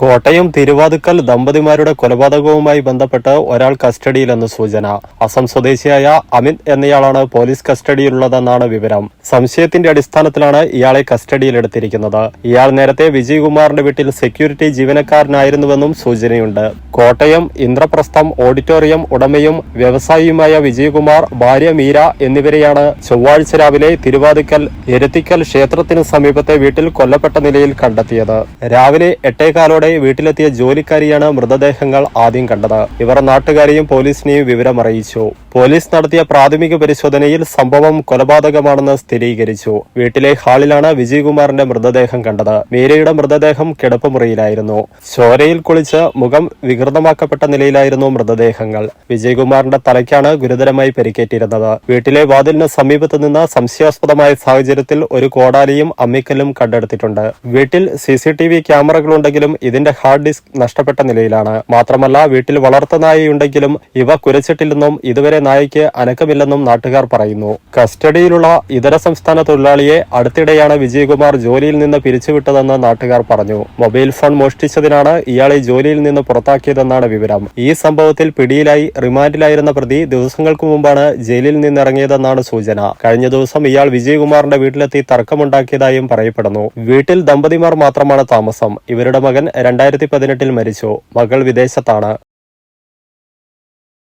കോട്ടയം തിരുവാതുക്കൽ ദമ്പതിമാരുടെ കൊലപാതകവുമായി ബന്ധപ്പെട്ട് ഒരാൾ കസ്റ്റഡിയിലെന്ന് സൂചന. അസം സ്വദേശിയായ അമിത് എന്നയാളാണ് പോലീസ് കസ്റ്റഡിയിലുള്ളതെന്നാണ് വിവരം. സംശയത്തിന്റെ അടിസ്ഥാനത്തിലാണ് ഇയാളെ കസ്റ്റഡിയിലെടുത്തിരിക്കുന്നത്. ഇയാൾ നേരത്തെ വിജയകുമാറിന്റെ വീട്ടിൽ സെക്യൂരിറ്റി ജീവനക്കാരനായിരുന്നുവെന്നും സൂചനയുണ്ട്. കോട്ടയം ഇന്ദ്രപ്രസ്ഥം ഓഡിറ്റോറിയം ഉടമയും വ്യവസായിയുമായ വിജയകുമാർ ഭാര്യ മീര എന്നിവരെയാണ് ചൊവ്വാഴ്ച രാവിലെ തിരുവാതുക്കൽ എരത്തിക്കൽ ക്ഷേത്രത്തിന് സമീപത്തെ വീട്ടിൽ കൊല്ലപ്പെട്ട നിലയിൽ കണ്ടെത്തിയത്. രാവിലെ എട്ടേകാലോടെ വീട്ടിലെത്തിയ ജോലിക്കാരിയാണ് മൃതദേഹങ്ങൾ ആദ്യം കണ്ടത്. ഇവർ നാട്ടുകാരെയും പോലീസിനെയും വിവരമറിയിച്ചു. പോലീസ് നടത്തിയ പ്രാഥമിക പരിശോധനയിൽ സംഭവം കൊലപാതകമാണെന്ന് സ്ഥിരീകരിച്ചു. വീട്ടിലെ ഹാളിലാണ് വിജയകുമാറിന്റെ മൃതദേഹം കണ്ടത്. മീരയുടെ മൃതദേഹം കിടപ്പുമുറിയിലായിരുന്നു. ചോരയിൽ കുളിച്ച് മുഖം വികൃതമാക്കപ്പെട്ട നിലയിലായിരുന്നു മൃതദേഹങ്ങൾ. വിജയകുമാറിന്റെ തലയ്ക്കാണ് ഗുരുതരമായി പരിക്കേറ്റിരുന്നത്. വീട്ടിലെ വാതിലിന് സമീപത്ത് നിന്ന് സംശയാസ്പദമായ സാഹചര്യത്തിൽ ഒരു കോടാലിയും അമ്മിക്കല്ലും കണ്ടെടുത്തിട്ടുണ്ട്. വീട്ടിൽ സി സി ടി വി ക്യാമറകളുണ്ടെങ്കിലും ഇതിന്റെ ഹാർഡ് ഡിസ്ക് നഷ്ടപ്പെട്ട നിലയിലാണ്. മാത്രമല്ല വീട്ടിൽ വളർത്തുനായയുണ്ടെങ്കിലും ഇവ കുരച്ചിട്ടില്ലെന്നും ഇതുവരെ നായയ്ക്ക് അനക്കമില്ലെന്നും നാട്ടുകാർ പറയുന്നു. കസ്റ്റഡിയിലുള്ള ഇതര സംസ്ഥാന തൊഴിലാളിയെ അടുത്തിടെയാണ് വിജയകുമാർ ജോലിയിൽ നിന്ന് പിരിച്ചുവിട്ടതെന്ന് നാട്ടുകാർ പറഞ്ഞു. മൊബൈൽ ഫോൺ മോഷ്ടിച്ചതിനാണ് ഇയാളെ ജോലിയിൽ നിന്ന് പുറത്താക്കിയതെന്നാണ് വിവരം. ഈ സംഭവത്തിൽ പിടിയിലായി റിമാൻഡിലായിരുന്ന പ്രതി ദിവസങ്ങൾക്ക് മുമ്പാണ് ജയിലിൽ നിന്നിറങ്ങിയതെന്നാണ് സൂചന. കഴിഞ്ഞ ദിവസം ഇയാൾ വിജയകുമാറിന്റെ വീട്ടിലെത്തി തർക്കമുണ്ടാക്കിയതായും പറയപ്പെടുന്നു. വീട്ടിൽ ദമ്പതിമാർ മാത്രമാണ് താമസം. ഇവരുടെ മകൻ രണ്ടായിരത്തി പതിനെട്ടിൽ മരിച്ചു. മകൾ വിദേശത്താണ്.